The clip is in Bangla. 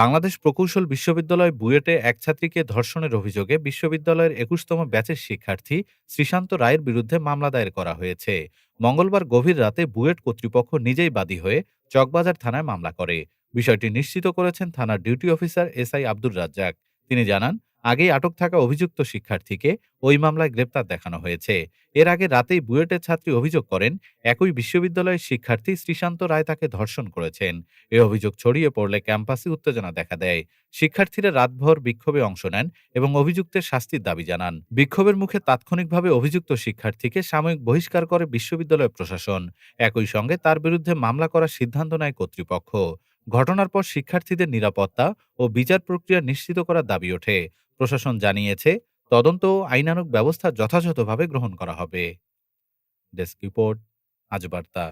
বাংলাদেশ প্রকৌশল বিশ্ববিদ্যালয় বুয়েটে এক ছাত্রীকে ধর্ষণের অভিযোগে বিশ্ববিদ্যালয়ের একুশতম ব্যাচের শিক্ষার্থী শ্রীশান্ত রায়ের বিরুদ্ধে মামলা দায়ের করা হয়েছে। মঙ্গলবার গভীর রাতে বুয়েট কর্তৃপক্ষ নিজেই বাদী হয়ে চকবাজার থানায় মামলা করে। বিষয়টি নিশ্চিত করেছেন থানার duty officer SI Abdur Razzak. তিনি জানান আগেই আটক থাকা অভিযুক্ত শিক্ষার্থীকে ওই মামলায় গ্রেপ্তার দেখানো হয়েছে। এর আগে রাতেই বুয়েটের ছাত্রী অভিযোগ করেন, একই বিশ্ববিদ্যালয়ের শিক্ষার্থী শ্রীশান্ত রায় তাকে ধর্ষণ করেছেন। এ অভিযোগ ছড়িয়ে পড়লে ক্যাম্পাসে উত্তেজনা দেখা দেয়। শিক্ষার্থীরা রাতভর বিক্ষোভে অংশ নেন এবং অভিযুক্তের শাস্তির দাবি জানান। বিক্ষোভের মুখে তাৎক্ষণিকভাবে অভিযুক্ত শিক্ষার্থীকে সাময়িক বহিষ্কার করে বিশ্ববিদ্যালয় প্রশাসন। একই সঙ্গে তার বিরুদ্ধে মামলা করার সিদ্ধান্ত নেয় কর্তৃপক্ষ। ঘটনার পর শিক্ষার্থীদের নিরাপত্তা ও বিচার প্রক্রিয়া নিশ্চিত করার দাবি ওঠে। প্রশাসন জানিয়েছে, তদন্ত ও আইনানুক ব্যবস্থা যথাযথভাবে গ্রহণ করা হবে। ডেস্ক রিপোর্ট আজ বার্তা